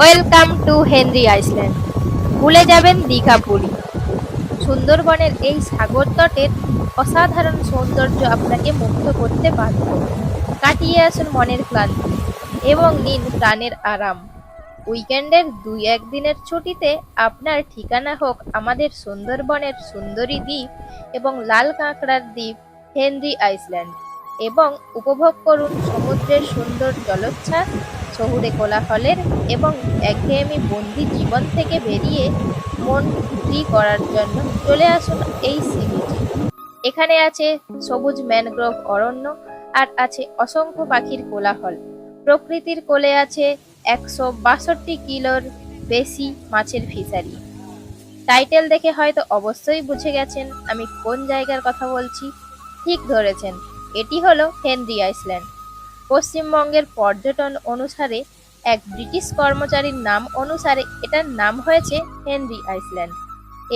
Welcome to Henry Iceland. ভুলে যাবেন দীঘা পুরী। সুন্দরবনের এই সাগর তটের অসাধারণ সৌন্দর্য আপনাকে মুগ্ধ করতে বাধ্য। কাটিয়ে আসুন মনের ক্লান্তি এবং নিন প্রাণের আরাম। উইকেন্ডের দুই একদিনের ছুটিতে আপনার ঠিকানা হোক আমাদের সুন্দরবনের সুন্দরী দ্বীপ এবং লাল কাঁকড়ার দ্বীপ হেনরি আইসল্যান্ড এবং উপভোগ করুন সমুদ্রের সুন্দর জলোচ্ছ্বাস শহুরে কোলাহলের এবং একঘেয়েমি বন্দি জীবন থেকে বেরিয়ে মন ফ্রি করার জন্য চলে আসুন এই সি এখানে আছে সবুজ ম্যানগ্রোভ অরণ্য আর আছে অসংখ্য পাখির কোলাহল। প্রকৃতির কোলে আছে একশো বাষট্টি কিলোর বেশি মাছের ফিশারি। টাইটেল দেখে হয়তো অবশ্যই বুঝে গেছেন আমি কোন জায়গার কথা বলছি। ঠিক ধরেছেন, এটি হলো হেনরি আইসল্যান্ড। পশ্চিমবঙ্গের পর্যটন অনুসারে এক ব্রিটিশ কর্মচারীর নাম অনুসারে এটার নাম হয়েছে হেনরি আইসল্যান্ড।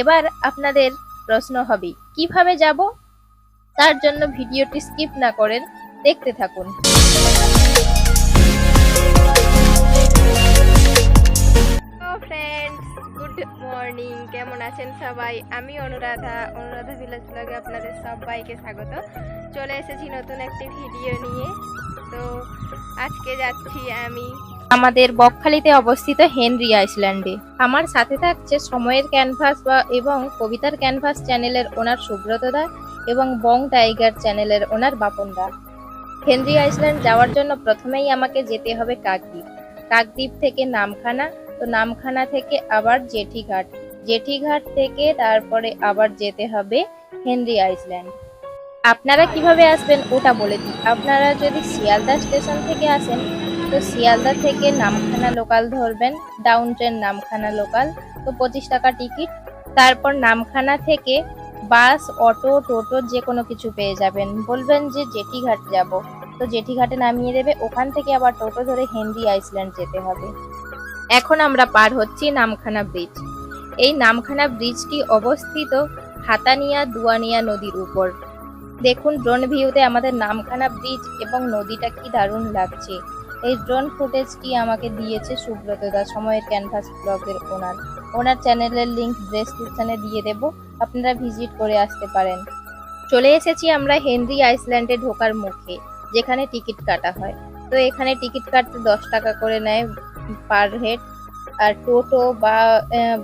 এবার আপনাদের প্রশ্ন হবে, কীভাবে যাব? তার জন্য ভিডিওটি স্কিপ না করেন দেখতে থাকুন। ফ্রেন্ডস গুড মর্নিং কেমন আছেন সবাই? আমি অনুরাধা অনুরাধা ভিলেজ ব্লগে আপনাদের সবাইকে স্বাগত। চলে এসেছি নতুন একটি ভিডিও নিয়ে। তো আজকে যাচ্ছি আমি। আমাদের বকখালিতে অবস্থিত হেনরি আইসল্যান্ডে। আমার সাথে থাকছে সময়ের ক্যানভাস বা এবং কবিতার ক্যানভাস চ্যানেলের ওনার সুব্রত সুব্রতদা এবং বং টাইগার চ্যানেলের ওনার বাপন বাপনদা হেনরি আইসল্যান্ড যাওয়ার জন্য প্রথমেই আমাকে যেতে হবে কাকদ্বীপ। কাকদ্বীপ থেকে নামখানা, তো নামখানা থেকে আবার জেঠিঘাট। জেঠিঘাট থেকে তারপরে আবার যেতে হবে হেনরি আইসল্যান্ড। আপনারা কীভাবে আসবেন ওটা বলে দিই। আপনারা যদি শিয়ালদা স্টেশন থেকে আসেন, তো শিয়ালদা থেকে নামখানা লোকাল ধরবেন ডাউন ট্রেন নামখানা লোকাল, তো পঁচিশ টাকা টিকিট তারপর নামখানা থেকে বাস অটো টোটো যে কোনো কিছু পেয়ে যাবেন। বলবেন যে জেঠিঘাট যাব, তো জেঠিঘাটে নামিয়ে দেবে। ওখান থেকে আবার টোটো ধরে হেনরি আইসল্যান্ড যেতে হবে। এখন আমরা পার হচ্ছি নামখানা ব্রিজ এই নামখানা ব্রিজটি অবস্থিত হাতানিয়া দুয়ানিয়া নদীর উপর। দেখুন ড্রোন ভিউতে আমাদের নামখানা ব্রিজ এবং নদীটা কি দারুণ লাগছে। এই ড্রোন ফুটেজটি আমাকে দিয়েছে সুব্রত দা, সময়ের ক্যানভাস ব্লগের ওনার ওনার চ্যানেলের লিঙ্ক ডেসক্রিপশনে দিয়ে দেব, আপনারা ভিজিট করে আসতে পারেন। চলে এসেছি আমরা হেনরি আইসল্যান্ডে ঢোকার মুখে, যেখানে টিকিট কাটা হয়। তো এখানে টিকিট কাটতে দশ টাকা করে নেয় পার হেড আর টোটো বা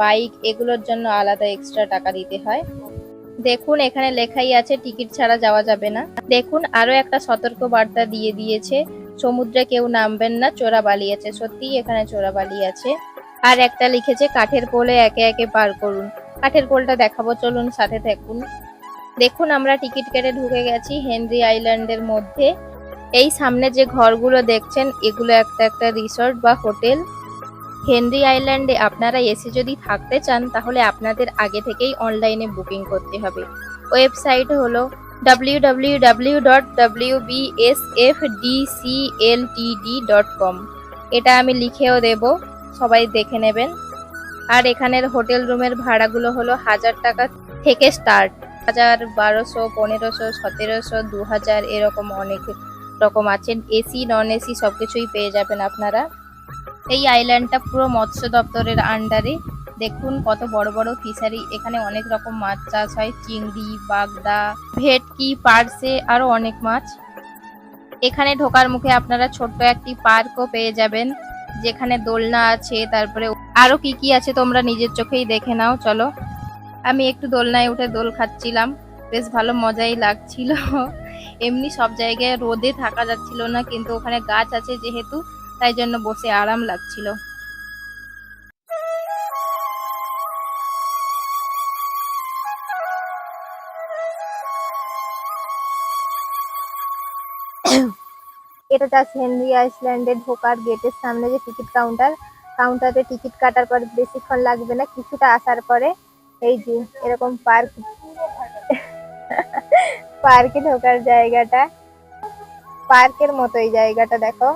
বাইক এগুলোর জন্য আলাদা এক্সট্রা টাকা দিতে হয়। দেখুন, এখানে লেখাই আছে, টিকিট ছাড়া যাওয়া যাবে না। দেখুন, আরও একটা সতর্ক বার্তা দিয়ে দিয়েছে, সমুদ্রে কেউ নামবেন না চোরাবালি আছে সত্যিই এখানে চোরাবালি আছে। আর একটা লিখেছে, কাঠের পোলে একে একে পার করুন। কাঠের পোলটা দেখাবো, চলুন সাথে থাকুন। দেখুন, আমরা টিকিট কেটে ঢুকে গেছি হেনরি আইল্যান্ডের মধ্যে। এই সামনে যে ঘরগুলো দেখছেন, এগুলো একটা একটা রিসর্ট বা হোটেল। হেনরি আইল্যান্ডে আপনারা এসে যদি থাকতে চান, তাহলে আপনাদের আগে থেকেই অনলাইনে বুকিং করতে হবে। ওয়েবসাইট হলো www.wbsfdcltd.com এটা আমি লিখেও দেব, সবাই দেখে নেবেন। আর এখানের হোটেল রুমের ভাড়াগুলো হলো হাজার টাকা থেকে স্টার্ট। হাজার বারোশো, পনেরোশো, সতেরোশো দু হাজার এরকম অনেক রকম আছে। এসি, নন এসি সব কিছুই পেয়ে যাবেন আপনারা। এই আইল্যান্ডটা পুরো মৎস্য দপ্তরের আন্ডারে দেখুন কত বড় বড় ফিশারি এখানে অনেক রকম মাছ চাষ হয়। চিংড়ি, বাগদা, ভেটকি, পার্সে আরও অনেক মাছ। এখানে ঢোকার মুখে আপনারা ছোট্ট একটি পার্কও পেয়ে যাবেন, যেখানে দোলনা আছে, তারপরে আরও কি কি আছে তোমরা নিজের চোখেই দেখে নাও, চলো। আমি একটু দোলনায় উঠে দোল খাচ্ছিলাম। বেশ ভালো মজাই লাগছিল। এমনি সব জায়গায় রোদে থাকা যাচ্ছিল না, কিন্তু ওখানে গাছ আছে যেহেতু। তাই জন্য বসে আরাম লাগছিল। এটা জাস্ট হেনরি আইসল্যান্ডে ঢোকার গেটের সামনে যে টিকিট কাউন্টার কাউন্টারে টিকিট কাটার পর বেশিক্ষণ লাগবে না, কিছুটা আসার পরে এই যে এরকম পার্ক পার্কে ঢোকার জায়গাটা পার্কের মতো এই জায়গাটা দেখো।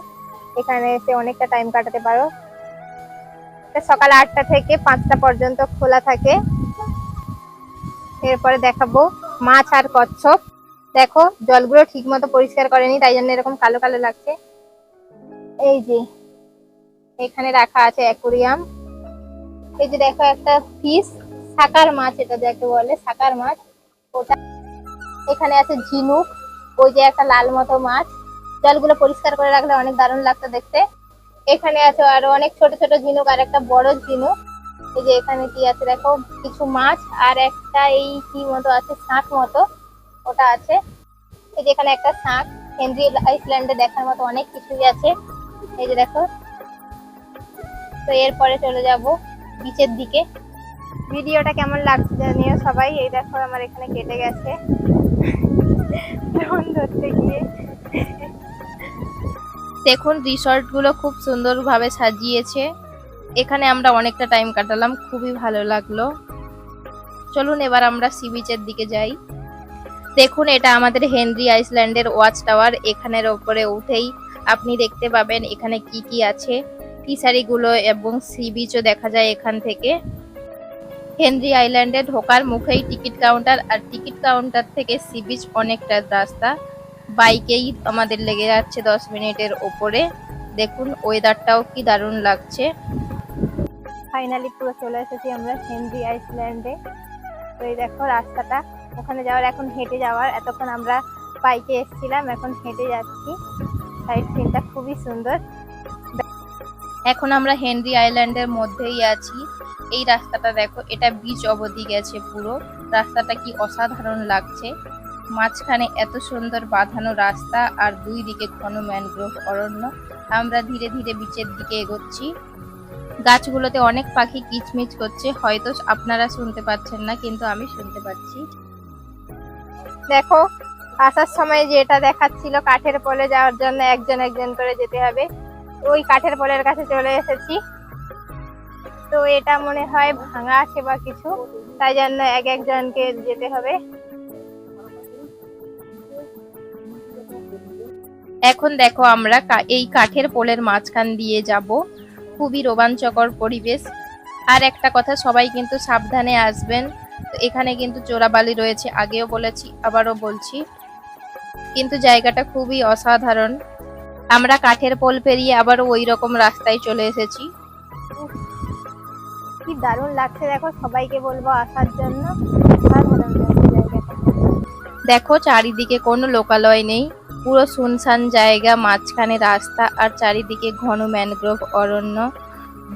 এখানে এসে অনেকটা টাইম কাটাতে পারো। সকাল আটটা থেকে পাঁচটা পর্যন্ত খোলা থাকে। এরপরে দেখাবো মাছ আর কচ্ছপ। দেখো, জলগুলো ঠিক মতো পরিষ্কার করেনি, তাই জন্য এরকম কালো কালো লাগছে। এই যে, এখানে রাখা আছে অ্যাকুরিয়াম এই যে দেখো একটা ফিশ সাকার মাছ এটা যাকে বলে, সাকার মাছ। ওটা এখানে আছে ঝিনুক, ওই যে একটা লাল মতো মাছ। জলগুলো পরিষ্কার করে রাখলে অনেক দারুণ লাগতো দেখতে। এখানে আছে আরও অনেক ছোট ছোট ঝিনুক আর একটা বড় ঝিনুক। এই যে এখানে কি আছে দেখো? কিছু মাছ আর একটা এই কি মতো আছে? শাঁখ মতো। ওটা আছে। এই যে এখানে একটা শাঁখ। হেনরি আইসল্যান্ডে দেখার মতো অনেক কিছুই আছে। এই যে দেখো। তো এরপরে চলে যাব বিচের দিকে। ভিডিওটা কেমন লাগছে জানিও সবাই। এই দেখো আমার এখানে কেটে গেছে। ধরতে গিয়ে। দেখুন রিসর্টগুলো খুব সুন্দরভাবে সাজিয়েছে। এখানে আমরা অনেকটা টাইম কাটালাম, খুবই ভালো লাগল। চলুন, এবার আমরা সি বিচের দিকে যাই। দেখুন, এটা আমাদের হেনরি আইসল্যান্ডের ওয়াচ টাওয়ার। এখানের ওপরে উঠেই আপনি দেখতে পাবেন এখানে কি কি আছে। ফিশারি গুলো এবং সি বিচও দেখা যায় এখান থেকে। হেনরি আইল্যান্ডে ঢোকার মুখেই টিকিট কাউন্টার, আর টিকিট কাউন্টার থেকে সি বিচ অনেকটা রাস্তা। বাইকেই আমাদের লেগে যাচ্ছে দশ মিনিটের ওপরে। দেখুন ওয়েদারটাও কি দারুণ লাগছে। ফাইনালি পুরো চলে এসেছি আমরা হেনরি আইসল্যান্ডে তো এই দেখো রাস্তাটা ওখানে যাওয়ার এখন হেঁটে যাওয়ার। এতক্ষণ আমরা বাইকে এসেছিলাম এখন হেঁটে যাচ্ছি। সাইড সিনটা খুবই সুন্দর। এখন আমরা হেনরি আইল্যান্ডের মধ্যেই আছি। এই রাস্তাটা দেখো এটা বিচ অবধি গেছে পুরো। রাস্তাটা কি অসাধারণ লাগছে। মাঝখানে এত সুন্দর বাঁধানো রাস্তা আর দুই দিকে ঘন ম্যানগ্রোভ অরণ্য, আমরা ধীরে ধীরে বিচের দিকে এগোচ্ছি। গাছগুলোতে অনেক পাখি কিচমিচ করছে, হয়তো আপনারা শুনতে পাচ্ছেন না, কিন্তু আমি শুনতে পাচ্ছি। দেখো, আসার সময় যেটা দেখাচ্ছিল কাঠের পলে যাওয়ার জন্য একজন একজন করে যেতে হবে। ওই কাঠের পলের কাছে চলে এসেছি। তো এটা মনে হয় ভাঙা আছে বা কিছু, তাই জন্য এক একজনকে যেতে হবে। এখন দেখো আমরা এই কাঠের পোলের মাঝখান দিয়ে যাব। খুবই রোমাঞ্চকর পরিবেশ। আর একটা কথা সবাই কিন্তু সাবধানে আসবেন। এখানে কিন্তু চোরাবালি রয়েছে আগেও বলেছি আবারও বলছি। কিন্তু জায়গাটা খুবই অসাধারণ। আমরা কাঠের পোল পেরিয়ে আবার ওই রকম রাস্তায় চলে এসেছি। কি দারুণ লাগছে দেখো সবাইকে বলব আসার জন্য। দেখো চারিদিকে কোনো লোকালয় নেই। পুরো শুনশান জায়গা, মাঝখানে রাস্তা আর চারিদিকে ঘন ম্যানগ্রোভ অরণ্য।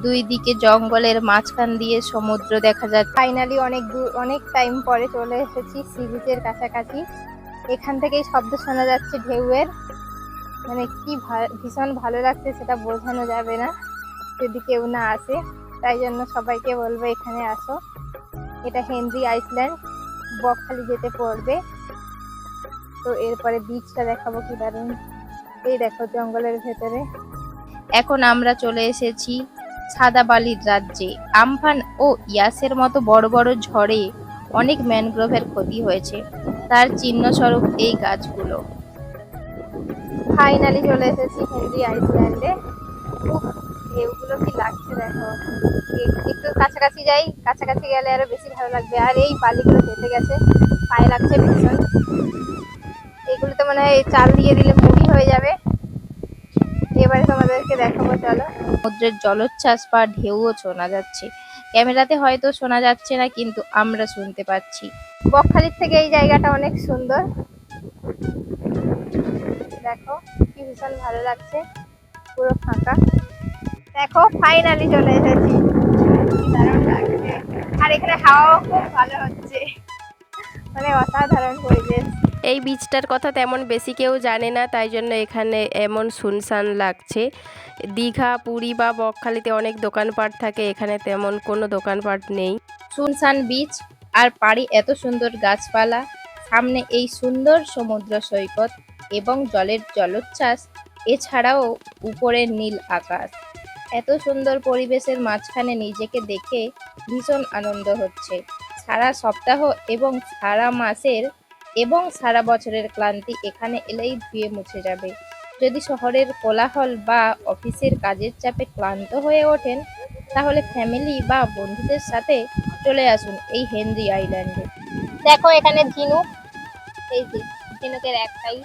দুই দিকে জঙ্গলের মাঝখান দিয়ে সমুদ্র দেখা যায় ফাইনালি অনেক দূর, অনেক টাইম পরে চলে এসেছি সি বিচের কাছাকাছি। এখান থেকেই শব্দ শোনা যাচ্ছে ঢেউয়ের। মানে কি ভীষণ ভালো লাগছে সেটা বোঝানো যাবে না, যদি কেউ না আসে। তাই জন্য সবাইকে বলব এখানে আসো। এটা হেনরি আইসল্যান্ড, বকখালি যেতে পড়বে। তো এরপরে বিচটা দেখাবো কি দারুণ এই দেখো জঙ্গলের ভেতরে। এখন আমরা চলে এসেছি সাদা বালির রাজ্যে। আমফান ও ইয়াসের মতো বড় বড় ঝড়ে অনেক ম্যানগ্রোভের ক্ষতি হয়েছে। তার চিহ্ন স্বরূপ এই গাছগুলো। ফাইনালি চলে এসেছি হেনরি আইসল্যান্ডে ঢেউগুলো কি লাগছে দেখো। একটু কাছাকাছি যাই, কাছাকাছি গেলে আরও বেশি ভালো লাগবে। আর এই বালিগুলো ভেসে গেছে, পায়ে লাগছে ভীষণ। এগুলোতে মনে হয় চাল দিয়ে দিলে মুড়ি হয়ে যাবে। এবারে তোমাদেরকে দেখাবো, চলো। সমুদ্রের জলোচ্ছ্বাস বা ঢেউও শোনা যাচ্ছে। ক্যামেরাতে হয়তো শোনা যাচ্ছে না, কিন্তু আমরা শুনতে পাচ্ছি। বকখালির থেকে এই জায়গাটা অনেক সুন্দর। দেখো, কি ভীষণ ভালো লাগছে। পুরো ফাঁকা। দেখো ফাইনালি চলে এসেছি। আর এখানে হাওয়াও খুব ভালো হচ্ছে। মানে অসাধারণ পরিবেশ। এই বীজটার কথা তেমন বেশি কেউ জানে না, তাই জন্য এখানে এমন শুনশান লাগছে। দীঘা, পুরী বা বকখালিতে অনেক দোকানপাট থাকে, এখানে তেমন কোনো দোকানপাট নেই। শুনশান বীজ আর পাড়ি এত সুন্দর গাছপালা, সামনে এই সুন্দর সমুদ্র সৈকত এবং জলের জলোচ্ছ্বাস, এছাড়াও উপরের নীল আকাশ। এত সুন্দর পরিবেশের মাঝখানে নিজেকে দেখে ভীষণ আনন্দ হচ্ছে। সারা সপ্তাহ এবং সারা মাসের এবং সারা বছরের ক্লান্তি এখানে এলেই ধুয়ে মুছে যাবে। যদি শহরের কোলাহল বা অফিসের কাজের চাপে ক্লান্ত হয়ে ওঠেন, তাহলে ফ্যামিলি বা বন্ধুদের সাথে চলে আসুন এই হেনরি আইল্যান্ডে। দেখো এখানে ঝিনুক, এই যে ঝিনুকের একটাই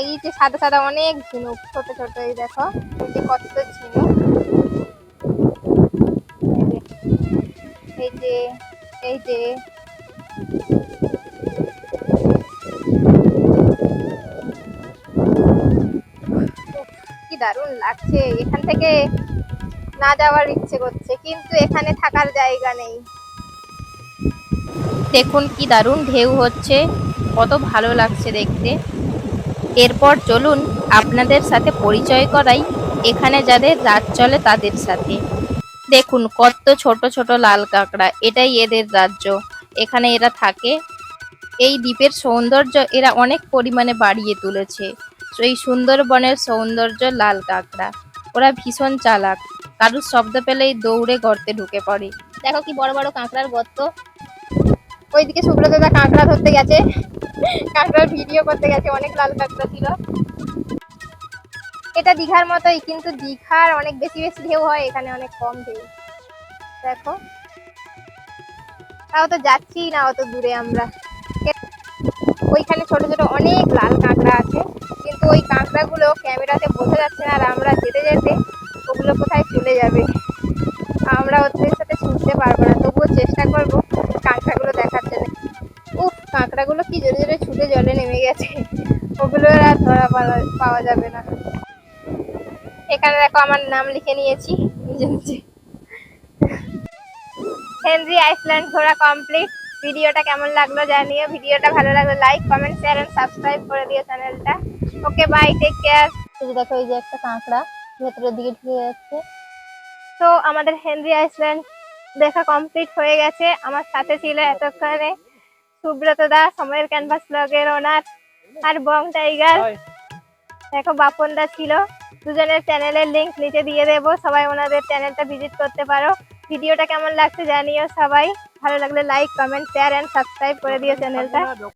এই যে সাদা সাদা অনেক ঝিনুক, ছোট ছোট, এই দেখো, এই যে কত ঝিনুক। এই যে এই যে দারুণ লাগছে। এখান থেকে না যাওয়ার ইচ্ছে করছে, কিন্তু এখানে থাকার জায়গা নেই। দেখুন কি দারুণ ঢেউ হচ্ছে, কত ভালো লাগছে দেখতে। এরপর চলুন আপনাদের সাথে পরিচয় করাই, এখানে যাদের রাত চলে তাদের সাথে। দেখুন কত ছোট ছোট লাল কাঁকড়া, এটাই এদের রাজ্য। এখানে এরা থাকে। এই দ্বীপের সৌন্দর্য এরা অনেক পরিমাণে বাড়িয়ে তুলেছে। এই সুন্দরবনের সৌন্দর্য লাল কাঁকড়া। ওরা ভীষণ চালাক। কারুর শব্দ পেলেই দৌড়ে গর্তে ঢুকে পড়ে। দেখো কি বড় বড় কাঁকড়ার গর্ত। ওইদিকে সুব্রতদা কাঁকড়া ধরতে গেছে। কাঁকড়ার ভিডিও করতে গেছে। অনেক লাল কাঁকড়া ছিল। এটা দীঘার মতোই, কিন্তু দীঘার অনেক বেশি বেশি ঢেউ হয়। এখানে অনেক কম ঢেউ। দেখো। তাও তো যাচ্ছি না অত দূরে আমরা। ওইখানে ছোট ছোট অনেক লাল কাঁকড়া আছে। ওই কাঁকড়াগুলো ক্যামেরাতে বোঝা যাচ্ছে না আর আমরা যেতে যেতে ওগুলো কোথায় চলে যাবে। আমরা ওদের সাথে ছুটতে পারব না, তবুও চেষ্টা করব কাঁকড়াগুলো দেখার জন্য। উফ, কাঁকড়াগুলো কি জোরে জোরে ছুটে জলে নেমে গেছে। ওগুলো আর ধরা পাওয়া- যাবে না। এখানে দেখো আমার নাম লিখে নিয়েছি নিজে নিজে। হেনরি আইসল্যান্ড ঘোরা কমপ্লিট। ভিডিওটা কেমন লাগল জানিও। ভিডিওটা ভালো লাগল like, comment share and subscribe করে দিও চ্যানেলটা ওকে বাই টেক কেয়ার দেখো এই যে একটা কাঁকড়া ভেতরের দিকে ঢুকে যাচ্ছে। তো আমাদের হেনরি আইসল্যান্ড দেখা কমপ্লিট হয়ে গেছে। আমার সাথে ছিল এতক্ষণে সুব্রত দা সময়ের ক্যানভাস ব্লগের ওনার আর বং টাইগার। দেখো বাপন দা ছিল। দুজনের চ্যানেলের লিংক নিচে দিয়ে দেবো। সবাই ওনাদের চ্যানেলটা ভিজিট করতে পারো। ভিডিওটা কেমন লাগছে জানিও সবাই। ভালো লাগলে like comment share and subscribe করে দিও চ্যানেলটা